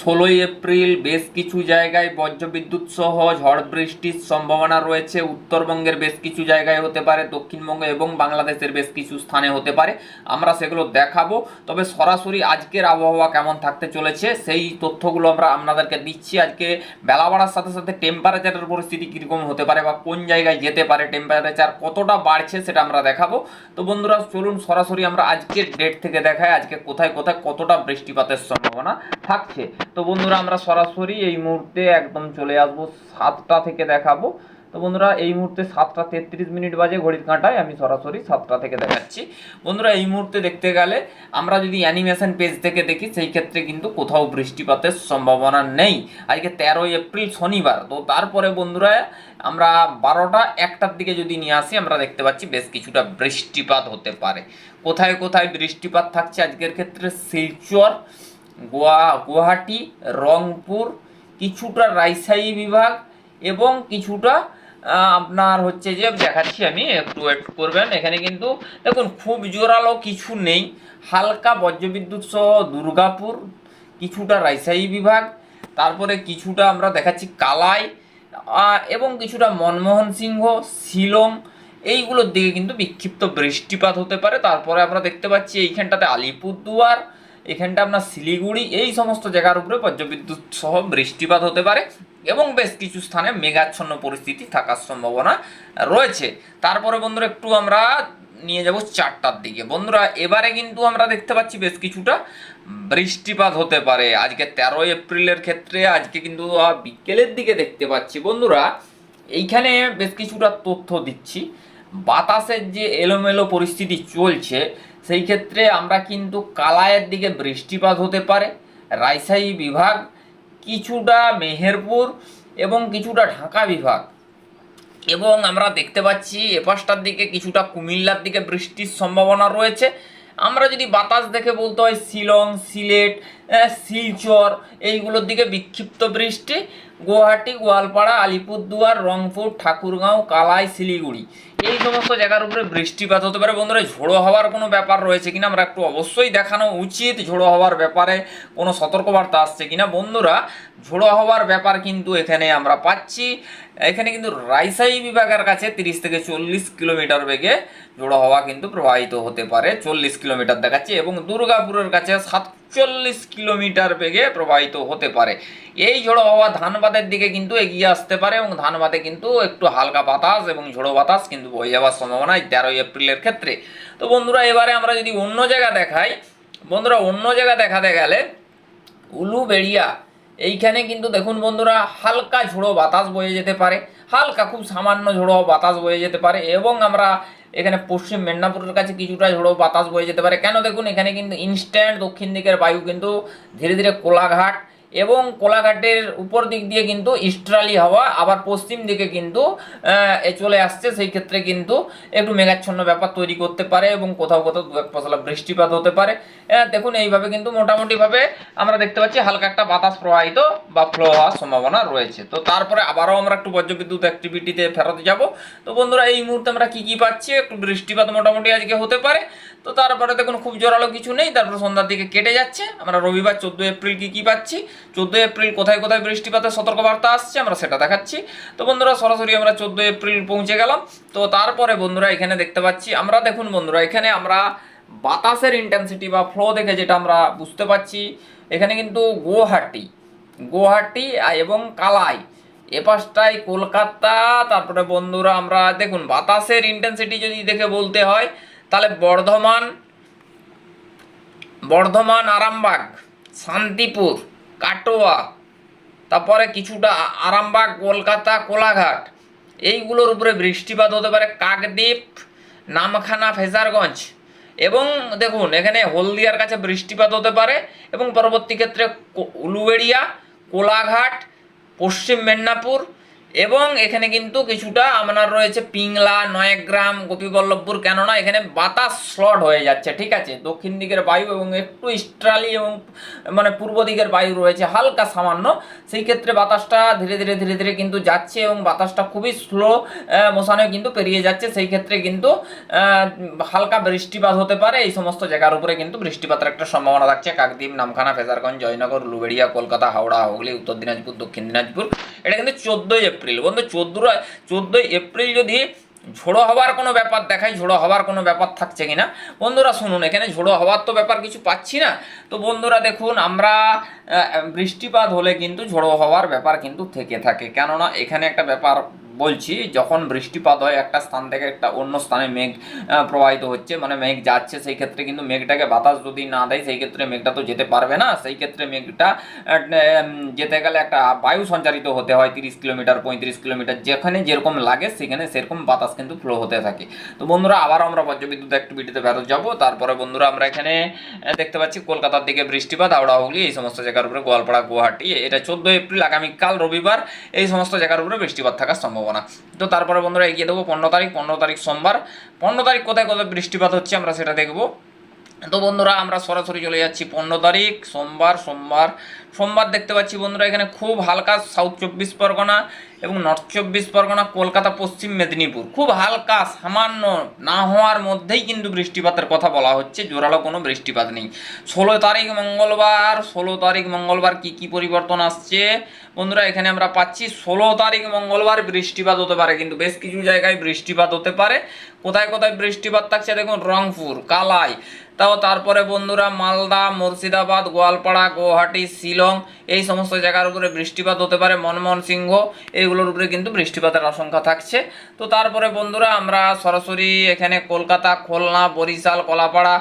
ষোলোই এপ্রিল বেশ কিছু জায়গায় বজ্রবিদ্যুৎ সহ ঝড় বৃষ্টির সম্ভাবনা রয়েছে। উত্তরবঙ্গের বেশ কিছু জায়গায় হতে পারে, দক্ষিণবঙ্গ এবং বাংলাদেশের বেশ কিছু স্থানে হতে পারে। আমরা সেগুলো দেখাবো। তবে সরাসরি আজকের আবহাওয়া কেমন থাকতে চলেছে সেই তথ্যগুলো আমরা আপনাদেরকে দিচ্ছি। আজকে বেলা বাড়ার সাথে সাথে টেম্পারেচারের পরিস্থিতি কীরকম হতে পারে বা কোন জায়গায় যেতে পারে টেম্পারেচার কতটা বাড়ছে সেটা আমরা দেখাবো। তো বন্ধুরা, চলুন সরাসরি আমরা আজকের ডেট থেকে দেখাই, আজকে কোথায় কোথায় কতটা বৃষ্টিপাতের সম্ভাবনা থাকছে। তো বন্ধুরা, আমরা সরাসরি এই মুহূর্তে একদম চলে আসব সাতটা থেকে দেখাবো। তো বন্ধুরা, এই মুহূর্তে সাতটা তেত্রিশ মিনিট বাজে ঘড়ির কাঁটায়, আমি সরাসরি সাতটা থেকে দেখাচ্ছি। বন্ধুরা, এই মুহূর্তে দেখতে গেলে আমরা যদি অ্যানিমেশন পেজ থেকে দেখি, সেই ক্ষেত্রে কিন্তু কোথাও বৃষ্টিপাতের সম্ভাবনা নেই। আজকে তেরোই এপ্রিল, শনিবার। তো তারপরে বন্ধুরা, আমরা বারোটা, একটার দিকে যদি নিয়ে আসি, আমরা দেখতে পাচ্ছি বেশ কিছুটা বৃষ্টিপাত হতে পারে। কোথায় কোথায় বৃষ্টিপাত থাকছে আজকের ক্ষেত্রে? শিলচর গোয়া, গুয়াহাটি, রংপুর, কিছুটা রাজশাহী বিভাগ এবং কিছুটা আপনার হচ্ছে যে দেখাচ্ছি আমি, একটু ওয়েট করবেন। এখানে কিন্তু দেখুন, খুব জোরালো কিছু নেই। হালকা বজ্রবিদ্যুৎ সহ দুর্গাপুর, কিছুটা রাজশাহী বিভাগ, তারপরে কিছুটা আমরা দেখাচ্ছি কালাই এবং কিছুটা মনমোহন সিংহ, শিলং। এইগুলোর দিকে কিন্তু বিক্ষিপ্ত বৃষ্টিপাত হতে পারে। তারপরে আমরা দেখতে পাচ্ছি এইখানটাতে আলিপুরদুয়ার এখানটা আপনার শিলিগুড়ি, এই সমস্ত জায়গার উপরে বজ্রবিদ্যুৎ সহ বৃষ্টিপাত হতে পারে এবং বেশ কিছু স্থানে মেঘাচ্ছন্ন পরিস্থিতি থাকার সম্ভাবনা রয়েছে। তারপরে বন্ধুরা একটু আমরা নিয়ে যাব চারটার দিকে। বন্ধুরা, এবারে কিন্তু আমরা দেখতে পাচ্ছি বেশ কিছুটা বৃষ্টিপাত হতে পারে। আজকে তেরোই এপ্রিলের ক্ষেত্রে আজকে কিন্তু বিকেলের দিকে দেখতে পাচ্ছি। বন্ধুরা, এইখানে বেশ কিছুটা তথ্য দিচ্ছি। বাতাসের যে এলোমেলো পরিস্থিতি চলছে সেই ক্ষেত্রে আমরা কিন্তু কালায়ের দিকে বৃষ্টিপাত হতে পারে রাজশাহী বিভাগ, কিছুটা মেহেরপুর এবং কিছুটা ঢাকা বিভাগ। এবং আমরা দেখতে পাচ্ছি এপাশটার দিকে কিছুটা কুমিল্লার দিকে বৃষ্টির সম্ভাবনা রয়েছে। আমরা যদি বাতাস দেখে বলতে হয়, শিলং, সিলেট শিলচর, এইগুলোর দিকে বিক্ষিপ্ত বৃষ্টি। গুয়াহাটি, গোয়ালপাড়া, আলিপুরদুয়ার, রংপুর, ঠাকুরগাঁও, কালাই, শিলিগুড়ি। এই সমস্ত জায়গার উপরে বৃষ্টিপাত হতে পারে। বন্ধুরা ঝোড়ো হওয়ার কোনো ব্যাপার রয়েছে কিনা? আমরা একটু অবশ্যই দেখানো উচিত ঝোড়ো হওয়ার ব্যাপারে। কোনো সতর্কবার্তা আসছে কিনা? বন্ধুরা, ঝোড়ো হওয়ার ব্যাপার কিন্তু এখানে আমরা পাচ্ছি। এখানে কিন্তু রাইসাই বিভাগের কাছে তিরিশ থেকে চল্লিশ কিলোমিটার বেগে ঝোড়ো হওয়া কিন্তু প্রবাহিত হতে পারে। চল্লিশ কিলোমিটার দেখাচ্ছে এবং দুর্গাপুরের কাছে সাতচল্লিশ কিলোমিটার বেগে প্রবাহিত হতে পারে। এই ঝোড়ো হাওয়া ধানবাদের দিকে কিন্তু এগিয়ে আসতে পারে এবং ধানবাদে কিন্তু একটু হালকা বাতাস এবং ঝোড়ো বাতাস কিন্তু বয়ে যাওয়ার সম্ভাবনা তেরোই এপ্রিলের ক্ষেত্রে। তো বন্ধুরা, এবারে আমরা যদি অন্য জায়গা দেখাই, বন্ধুরা, অন্য জায়গা দেখাতে গেলে উলুবেড়িয়া এইখানে কিন্তু দেখুন বন্ধুরা, হালকা ঝোড়ো বাতাস বয়ে যেতে পারে, হালকা খুব সামান্য ঝোড়ো বাতাস বয়ে যেতে পারে এবং আমরা এখানে পশ্চিম মেদিনীপুরের কাছে কিছুটা ঝোড়ো বাতাস বয়ে যেতে পারে। কেন দেখুন, এখানে কিন্তু ইনস্ট্যান্ট দক্ষিণ দিকের বায়ু কিন্তু ধীরে ধীরে কোলাঘাট এবং কোলাঘাটের উপর দিক দিয়ে কিন্তু ইস্ট্রালি হাওয়া, আবার পশ্চিম দিকে কিন্তু চলে আসছে। সেই ক্ষেত্রে কিন্তু একটু মেঘাচ্ছন্ন ব্যাপার তৈরি করতে পারে এবং কোথাও কোথাও দু এক পশলা বৃষ্টিপাত হতে পারে। দেখুন, এইভাবে কিন্তু মোটামুটিভাবে আমরা দেখতে পাচ্ছি হালকা একটা বাতাস প্রবাহিত বা ফ্লো হওয়ার সম্ভাবনা রয়েছে। তো তারপরে আবারও আমরা একটু বজ্রবিদ্যুৎ অ্যাক্টিভিটিতে ফেরত যাব। তো বন্ধুরা, এই মুহূর্তে আমরা কি কি পাচ্ছি? একটু বৃষ্টিপাত মোটামুটি আজকে হতে পারে। তো তারপরে দেখুন, খুব জোরালো কিছু নেই। তারপর সন্ধ্যার দিকে কেটে যাচ্ছে। আমরা রবিবার চোদ্দ এপ্রিল কি কি পাচ্ছি? চোদ্দ এপ্রিল কোথায় কোথায় বৃষ্টিপাতের সতর্কবার্তা আসছে, আমরা সেটা দেখাচ্ছি। তো বন্ধুরা, সরাসরি আমরা চোদ্দ এপ্রিল পৌঁছে গেলাম। তো তারপরে বন্ধুরা, এখানে দেখতে পাচ্ছি, আমরা দেখুন বন্ধুরা, এখানে আমরা বাতাসের ইন্টেন্সিটি বা ফ্লো দেখে যেটা আমরা বুঝতে পারছি, এখানে কিন্তু গুয়াহাটি গুয়াহাটি এবং কালাই, এ পাশটায় কলকাতা, তারপরে বন্ধুরা আমরা দেখুন, বাতাসের ইন্টেন্সিটি যদি দেখে বলতে হয়, তাহলে বর্ধমান বর্ধমান, আরামবাগ, শান্তিপুর কাটোয়া, তারপরে কিছুটা আরামবাগ, কলকাতা, কোলাঘাট। এইগুলোর উপরে বৃষ্টিপাত হতে পারে কাকদ্বীপ, নামখানা, ফেজারগঞ্জ। এবং দেখুন, এখানে হলদিয়ার কাছে বৃষ্টিপাত হতে পারে এবং পরবর্তী ক্ষেত্রে উলুবেড়িয়া, কোলাঘাট, পশ্চিম মেদিনীপুর এবং এখানে কিন্তু কিছুটা আপনার রয়েছে পিংলা, নয়গ্রাম, গোপীবল্লভপুর কেননা এখানে বাতাস স্লট হয়ে যাচ্ছে, ঠিক আছে? দক্ষিণ দিকের বায়ু এবং একটু ইস্ট্রালি এবং মানে পূর্ব দিকের বায়ু রয়েছে, হালকা সামান্য। সেই ক্ষেত্রে বাতাসটা ধীরে ধীরে ধীরে ধীরে কিন্তু যাচ্ছে এবং বাতাসটা খুবই স্লো মোশনে কিন্তু পেরিয়ে যাচ্ছে। সেই ক্ষেত্রে কিন্তু হালকা বৃষ্টিপাত হতে পারে। এই সমস্ত জায়গার উপরে কিন্তু বৃষ্টিপাতের একটা সম্ভাবনা থাকছে। কাকদ্বীপ, নামখানা, ফেজারগঞ্জ, জয়নগর, লুবেড়িয়া, কলকাতা, হাওড়া, হুগলি, উত্তর দিনাজপুর, দক্ষিণ দিনাজপুর। এটা কিন্তু চোদ্দোই এপ্রিল। বন্ধু চোদ্দ চোদ্দোই এপ্রিল যদি ঝোড়ো হওয়ার কোনো ব্যাপার দেখায় ঝোড়ো হওয়ার কোনো ব্যাপার থাকছে কিনা বন্ধুরা শুনুন, এখানে ঝোড়ো হওয়ার তো ব্যাপার কিছু পাচ্ছি না। তো বন্ধুরা দেখুন, আমরা বৃষ্টিপাত হলে কিন্তু ঝোড়ো হওয়ার ব্যাপার কিন্তু থেকে থাকে। কেননা এখানে একটা ব্যাপার বলছি, যখন বৃষ্টিপাত হয়, একটা স্থান থেকে একটা অন্য স্থানে মেঘ প্রবাহিত হচ্ছে মানে মেঘ যাচ্ছে, সেই ক্ষেত্রে কিন্তু মেঘটাকে বাতাস যদি না দেয়, সেই ক্ষেত্রে মেঘটা তো যেতে পারবে না। সেই ক্ষেত্রে মেঘটা যেতে গেলে একটা বায়ু সঞ্চারিত হতে হয়, তিরিশ কিলোমিটার, পঁয়ত্রিশ কিলোমিটার, যেখানে যেরকম লাগে, সেখানে সেরকম বাতাস কিন্তু ফ্লো হতে থাকে। তো বন্ধুরা আবার আমরা বজ্রবিদ্যুৎ অ্যাক্টিভিটিতে ফেরত যাব। তারপরে বন্ধুরা, আমরা এখানে দেখতে পাচ্ছি, কলকাতার দিকে বৃষ্টিপাত হাওড়া হুগলি এই সমস্ত জায়গার উপরে, গোয়ালপাড়া, গুয়াহাটি, এটা চোদ্দ এপ্রিল, আগামীকাল রবিবার, এই সমস্ত জায়গার উপরে বৃষ্টিপাত থাকার সম্ভাবনা। তো তারপরে বন্ধুরা এগিয়ে দেবো, পনেরো তারিখ পনেরো তারিখ সোমবার। পনেরো তারিখ কোথায় কোথায় বৃষ্টিপাত হচ্ছে আমরা সেটা দেখব। তো বন্ধুরা, আমরা সরাসরি চলে যাচ্ছি পনেরো তারিখ, সোমবার সোমবার। সোমবার দেখতে পাচ্ছি বন্ধুরা, এখানে খুব হালকা সাউথ চব্বিশ পরগনা এবং নর্থ চব্বিশ পরগনা, কলকাতা, পশ্চিম মেদিনীপুর। খুব হালকা, সামান্য না হওয়ার মধ্যেই কিন্তু বৃষ্টিপাতের কথা বলা হচ্ছে, জোরালো কোনো বৃষ্টিপাত নেই। ষোলো তারিখ মঙ্গলবার, ষোলো তারিখ মঙ্গলবার কি কি পরিবর্তন আসছে? বন্ধুরা, এখানে আমরা পাচ্ছি ষোলো তারিখ মঙ্গলবার বৃষ্টিপাত হতে পারে, কিন্তু বেশ কিছু জায়গায় বৃষ্টিপাত হতে পারে। কোথায় কোথায় বৃষ্টিপাত থাকছে? দেখুন, রংপুর, কালাই তাও তারপরে বন্ধুরা মালদা, মুর্শিদাবাদ, গোয়ালপাড়া, গুয়াহাটি, শিলং, এই সমস্ত জায়গার উপরে বৃষ্টিপাত হতে পারে, মনমোহন সিংহ, এইগুলোর উপরে কিন্তু বৃষ্টিপাতের আশঙ্কা থাকছে। তো তারপরে বন্ধুরা আমরা সরাসরি এখানে কলকাতা, খুলনা, বরিশাল, কলাপাড়া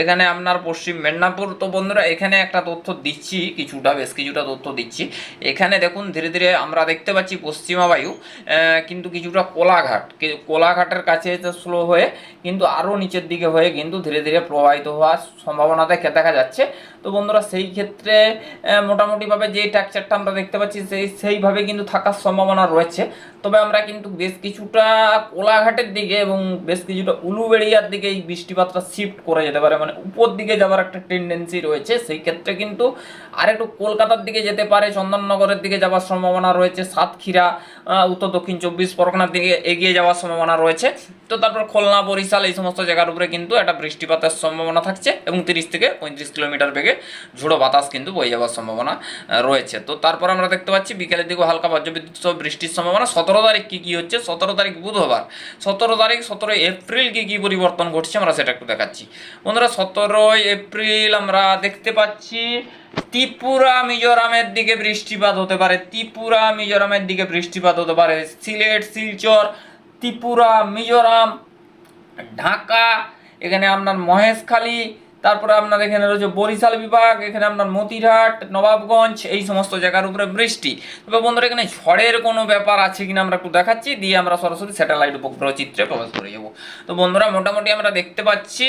এখানে আপনার পশ্চিম মেদিনীপুর। তো বন্ধুরা, এখানে একটা তথ্য দিচ্ছি, কিছুটা, বেশ কিছুটা তথ্য দিচ্ছি। এখানে দেখুন, ধীরে ধীরে আমরা দেখতে পাচ্ছি পশ্চিমা বায়ু কিন্তু কিছুটা কোলাঘাট। কোলাঘাটের কাছে স্লো হয়ে, কিন্তু আরও নিচের দিকে হয়ে কিন্তু ধীরে ধীরে প্রবাহিত হওয়ার সম্ভাবনা দেখে দেখা যাচ্ছে। তো বন্ধুরা সেই ক্ষেত্রে মোটামুটিভাবে যে ট্যাকচারটা আমরা দেখতে পাচ্ছি সেই, সেইভাবে কিন্তু থাকার সম্ভাবনা রয়েছে। তবে আমরা কিন্তু বেশ কিছুটা কোলাঘাটের দিকে এবং বেশ কিছুটা উলুবেড়িয়ার দিকে এই বৃষ্টিপাতটা শিফট করে যেতে পারে। মানে উপর দিকে যাওয়ার একটা টেন্ডেন্সি রয়েছে। সেই ক্ষেত্রে কিন্তু আরেকটু কলকাতার দিকে যেতে পারে, চন্দননগরের দিকে যাওয়ার সম্ভাবনা রয়েছে, সাতক্ষীরা উত্তর দক্ষিণ চব্বিশ পরগনার দিকে এগিয়ে যাওয়ার সম্ভাবনা রয়েছে। তো তারপর খুলনা, বরিশাল এই সমস্ত জায়গার উপরে কিন্তু একটা বৃষ্টিপাতের সম্ভাবনা থাকছে এবং তিরিশ থেকে পঁয়ত্রিশ কিলোমিটার বেগে ঝোড়ো বাতাস কিন্তু বয়ে যাওয়ার সম্ভাবনা রয়েছে। তো তারপর আমরা দেখতে পাচ্ছি বিকেলের দিকে হালকা বজ্রবিদ্যুৎ সহ বৃষ্টির সম্ভাবনা। সতেরো তারিখ কী কী হচ্ছে? সতেরো তারিখ বুধবার। সতেরো তারিখ, সতেরো এপ্রিল কী কী পরিবর্তন ঘটছে আমরা সেটা একটু দেখাচ্ছি। বন্ধুরা, সতেরোই এপ্রিল আমরা দেখতে পাচ্ছি ত্রিপুরা, মিজোরামের দিকে বৃষ্টিপাত হতে পারে। ত্রিপুরা, মিজোরামের দিকে বৃষ্টিপাত হতে পারে। সিলেট, শিলচর, ত্রিপুরা, মিজোরাম, ঢাকা, এখানে আপনার মহেশখালী তারপরে আপনার এখানে রয়েছে বরিশাল বিভাগ, এখানে আপনার মতিরহাট, নবাবগঞ্জ, এই সমস্ত জায়গার উপরে বৃষ্টি। তবে বন্ধুরা, এখানে ঝড়ের কোনো ব্যাপার আছে কিনা আমরা একটু দেখাচ্ছি, দিয়ে আমরা সরাসরি স্যাটেলাইট উপগ্রহ চিত্রে প্রবেশ করে যাব। তো বন্ধুরা, মোটামুটি আমরা দেখতে পাচ্ছি,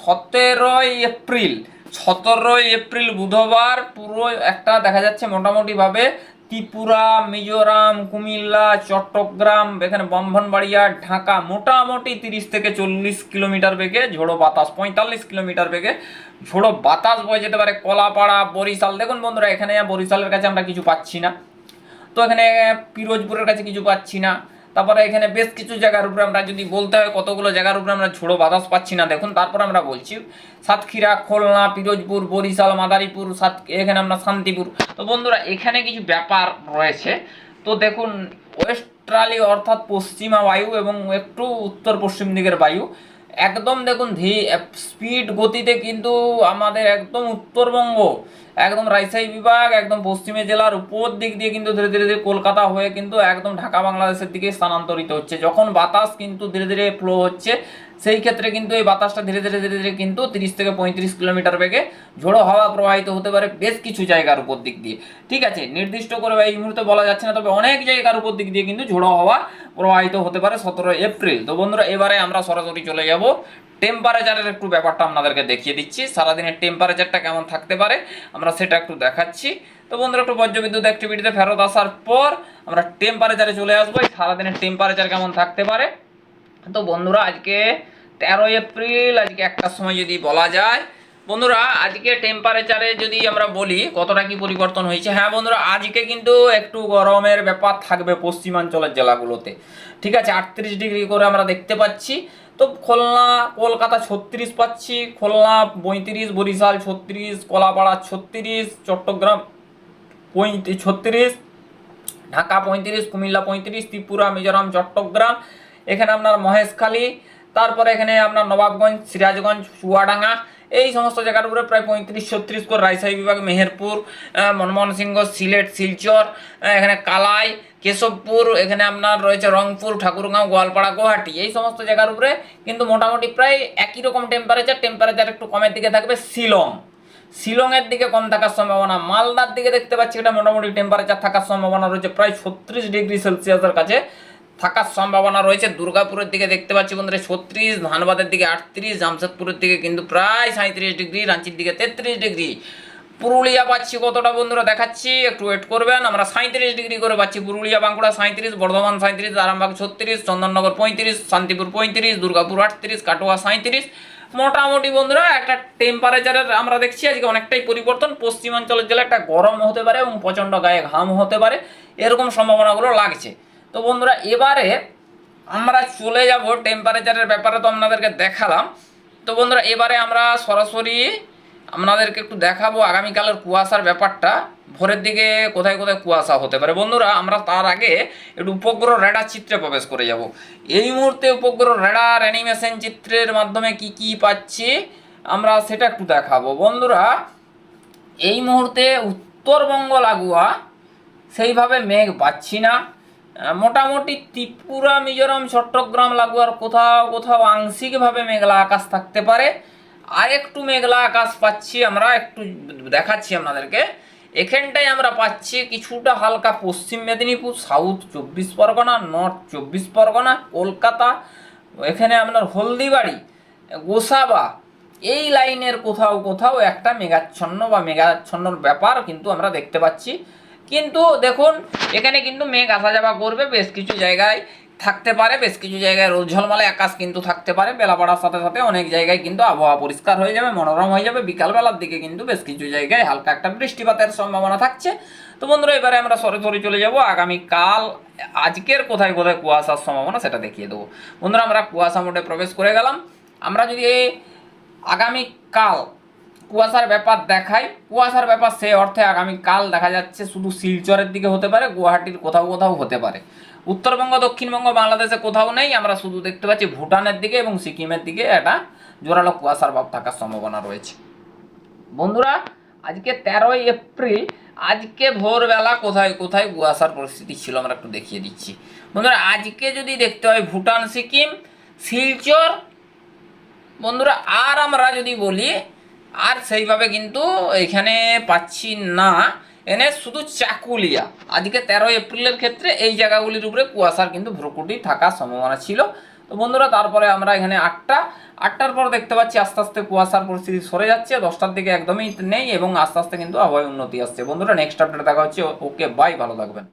সতেরোই এপ্রিল সতেরোই এপ্রিল বুধবার পুরো একটা দেখা যাচ্ছে মোটামুটিভাবে ত্রিপুরা, মিজোরাম, কুমিল্লা, চট্টগ্রাম, এখানে ব্রাহ্মণবাড়িয়া, ঢাকা মোটামুটি তিরিশ থেকে চল্লিশ কিলোমিটার বেগে, ঝোড়ো বাতাস, পঁয়তাল্লিশ কিলোমিটার বেগে, ঝোড়ো বাতাস বয়ে যেতে পারে কলাপাড়া, বরিশাল। দেখুন বন্ধুরা, এখানে বরিশালের কাছে আমরা কিছু পাচ্ছি না। তো এখানে পিরোজপুরের কাছে কিছু পাচ্ছি না। তারপরে এখানে বেশ কিছু জায়গার উপরে আমরা যদি বলতে হয় কতগুলো জায়গার উপরে আমরা ঝোড়ো বাতাস পাচ্ছি না, দেখুন, তারপর আমরা বলছি সাতক্ষীরা, খুলনা, পিরোজপুর, বরিশাল, মাদারীপুর, সাত, এখানে আমরা শান্তিপুর। তো বন্ধুরা, এখানে কিছু ব্যাপার রয়েছে। তো দেখুন, ওয়েস্ট্রালি অর্থাৎ পশ্চিমা বায়ু এবং একটু উত্তর পশ্চিম দিকের বায়ু, একদম দেখুন ধী স্পিড গতিতে কিন্তু আমাদের একদম উত্তরবঙ্গ একদম রাজশাহী বিভাগ, একদম পশ্চিমে জেলার উপর দিক দিয়ে কিন্তু ধীরে ধীরে ধীরে কলকাতা হয়ে কিন্তু একদম ঢাকা বাংলাদেশের দিকে স্থানান্তরিত হচ্ছে। যখন বাতাস কিন্তু ধীরে ধীরে ফ্লো হচ্ছে, সেই ক্ষেত্রে কিন্তু এই বাতাসটা ধীরে ধীরে ধীরে ধীরে কিন্তু তিরিশ থেকে পঁয়ত্রিশ কিলোমিটার বেগে ঝোড়ো হাওয়া প্রবাহিত হতে পারে বেশ কিছু জায়গার উপর দিক দিয়ে। ঠিক আছে, নির্দিষ্ট করে এই মুহূর্তে বলা যাচ্ছে না, তবে অনেক জায়গার উপর দিক দিয়ে কিন্তু ঝোড়ো হাওয়া প্রবাহিত হতে পারে সতেরো এপ্রিল। তো বন্ধুরা, এবারে আমরা সরাসরি চলে যাব টেম্পারেচারের একটু ব্যাপারটা আপনাদেরকে দেখিয়ে দিচ্ছি। সারাদিনের টেম্পারেচারটা কেমন থাকতে পারে, আমরা সেটা একটু দেখাচ্ছি। তো বন্ধুরা, একটু বজ্রবিদ্যুৎ অ্যাক্টিভিটিতে ফেরত আসার পর আমরা টেম্পারেচারে চলে আসব। এই সারাদিনের টেম্পারেচার কেমন থাকতে পারে? তো বন্ধুরা, আজকে তেরোই এপ্রিল, আজকে একটার সময় যদি বলা যায়, বন্ধুরা, আজকে টেম্পারেচারে যদি আমরা বলি, কতটা কি পরিবর্তন হয়েছে? হ্যাঁ বন্ধুরা, আজকে কিন্তু একটু গরমের ব্যাপার থাকবে পশ্চিমাঞ্চলের জেলাগুলোতে। ঠিক আছে, আটত্রিশ ডিগ্রি করে আমরা দেখতে পাচ্ছি। তো খুলনা, কলকাতা ছত্রিশ পাচ্ছি, খুলনা পঁয়ত্রিশ, বরিশাল ছত্রিশ, কলাপাড়া ছত্রিশ, চট্টগ্রাম ছত্রিশ, ঢাকা পঁয়ত্রিশ, কুমিল্লা পঁয়ত্রিশ, ত্রিপুরা, মিজোরাম, চট্টগ্রাম, এখানে আপনার মহেশখালী, তারপরে এখানে আপনার নবাবগঞ্জ, সিরাজগঞ্জ, চুয়াডাঙ্গা এই সমস্ত জায়গার উপরে প্রায় পঁয়ত্রিশ, ছত্রিশ করে রাজশাহী বিভাগ, মেহেরপুর মনমোহন সিংহ, সিলেট, শিলচর এখানে কালাই, কেশবপুর, এখানে আপনার রয়েছে রংপুর, ঠাকুরগাঁও, গোয়ালপাড়া, গুয়াহাটি। এই সমস্ত জায়গার উপরে কিন্তু মোটামুটি প্রায় একই রকম টেম্পারেচার টেম্পারেচার একটু কমের দিকে থাকবে শিলং। শিলংয়ের দিকে কম থাকার সম্ভাবনা, মালদার দিকে দেখতে পাচ্ছি এটা মোটামুটি টেম্পারেচার থাকার সম্ভাবনা রয়েছে প্রায় ছত্রিশ ডিগ্রি সেলসিয়াসের কাছে। থাকার সম্ভাবনা রয়েছে। দুর্গাপুরের দিকে দেখতে পাচ্ছি বন্ধুরা, ছত্রিশ, ধানবাদের দিকে আটত্রিশ, জামশেদপুরের দিকে কিন্তু প্রায় সাঁত্রিশ ডিগ্রি, রাঁচির দিকে তেত্রিশ ডিগ্রি। পুরুলিয়া পাচ্ছি কতটা বন্ধুরা দেখাচ্ছি, একটু ওয়েট করবেন। আমরা সাঁত্রিশ ডিগ্রি করে পাচ্ছি পুরুলিয়া, বাঁকুড়া সাঁত্রিশ বর্ধমান সাঁত্রিশ আরামবাগ ছত্রিশ, চন্দননগর পঁয়ত্রিশ, শান্তিপুর পঁয়ত্রিশ, দুর্গাপুর আটত্রিশ, কাটোয়া সাঁত্রিশ মোটামুটি বন্ধুরা একটা টেম্পারেচারের আমরা দেখছি, আজকে অনেকটাই পরিবর্তন। পশ্চিমাঞ্চলের জেলা একটা গরম হতে পারে এবং প্রচণ্ড গায়ে ঘাম হতে পারে। এরকম সম্ভাবনাগুলো লাগছে। তো বন্ধুরা, এবারে আমরা চলে যাব টেম্পারেচারের ব্যাপারে তো আপনাদেরকে দেখালাম। তো বন্ধুরা, এবারে আমরা সরাসরি আপনাদেরকে একটু দেখাবো আগামীকালের কুয়াশার ব্যাপারটা। ভোরের দিকে কোথায় কোথায় কুয়াশা হতে পারে। বন্ধুরা, আমরা তার আগে একটু উপগ্রহ রেডার চিত্রে প্রবেশ করে যাব। এই মুহূর্তে উপগ্রহ রেডার অ্যানিমেশন চিত্রের মাধ্যমে কি কি পাচ্ছি, আমরা সেটা একটু দেখাবো। বন্ধুরা, এই মুহূর্তে উত্তরবঙ্গ লাগোয়া, সেইভাবে মেঘ পাচ্ছি না। মোটামুটি ত্রিপুরা, মিজোরাম, চট্টগ্রাম লাগোয়ার কোথাও কোথাও আংশিকভাবে মেঘলা আকাশ থাকতে পারে। আর একটু মেঘলা আকাশ পাচ্ছি আমরা, একটু দেখাচ্ছি আপনাদেরকে। এখানটায় আমরা পাচ্ছি কিছুটা হালকা পশ্চিম মেদিনীপুর সাউথ চব্বিশ পরগনা নর্থ চব্বিশ পরগনা, কলকাতা, এখানে আপনার হলদিবাড়ি, গোসাবা। এই লাইনের কোথাও কোথাও একটা মেঘাচ্ছন্ন বা মেঘাচ্ছন্নর ব্যাপার কিন্তু আমরা দেখতে পাচ্ছি। কিন্তু দেখুন, এখানে কিন্তু মেঘ আসা যাওয়া করবে, বেশ কিছু জায়গায় থাকতে পারে, বেশ কিছু জায়গায় রোদ ঝলমলে আকাশ কিন্তু থাকতে পারে, বেলা বাড়ার সাথে সাথে অনেক জায়গায় কিন্তু আবহাওয়া পরিষ্কার হয়ে যাবে, মনোরম হয়ে যাবে, বিকালবেলার দিকে কিন্তু বেশ কিছু জায়গায় হালকা একটা বৃষ্টিপাতের সম্ভাবনা থাকছে। তো বন্ধুরা, এবারে আমরা সরে সরে চলে যাব, আগামীকাল, আজকের কোথায় কোথায় কুয়াশার সম্ভাবনা সেটা দেখিয়ে দেবো। বন্ধুরা, আমরা কুয়াশা মোটে প্রবেশ করে গেলাম। আমরা যদি আগামীকাল কুয়াশার ব্যাপার দেখাই। কুয়াশার ব্যাপার সেই অর্থে আগামীকাল দেখা যাচ্ছে শুধু শিলচরের দিকে হতে পারে, গুয়াহাটির কোথাও কোথাও হতে পারে। উত্তরবঙ্গ, দক্ষিণবঙ্গ, বাংলাদেশে কোথাও নেই, আমরা শুধু দেখতে পাচ্ছি ভুটানের দিকে এবং সিকিমের দিকে একটা জোরালো কুয়াশার ভাব থাকার সম্ভাবনা রয়েছে। বন্ধুরা, আজকে তেরোই এপ্রিল, আজকে ভোরবেলা কোথায় কোথায় কুয়াশার পরিস্থিতি ছিল আমরা একটু দেখিয়ে দিচ্ছি। বন্ধুরা, আজকে যদি দেখতে হয় ভুটান, সিকিম, শিলচর, বন্ধুরা, আর আমরা যদি বলি আর সেইভাবে কিন্তু এখানে পাচ্ছি না। এনে শুধু চাকুলিয়া। আজকে তেরোই এপ্রিলের ক্ষেত্রে এই জায়গাগুলির উপরে কুয়াশার কিন্তু ভ্রুকুটি থাকার সম্ভাবনা ছিল। তো বন্ধুরা, তারপরে আমরা এখানে আটটা। আটটার পর দেখতে পাচ্ছি আস্তে আস্তে কুয়াশার পরিস্থিতি সরে যাচ্ছে। দশটার দিকে একদমই নেই এবং আস্তে আস্তে কিন্তু আবহাওয়ায় উন্নতি আসছে। বন্ধুরা নেক্সট আপডেট দেখা হচ্ছে। ওকে বাই ভালো থাকবেন।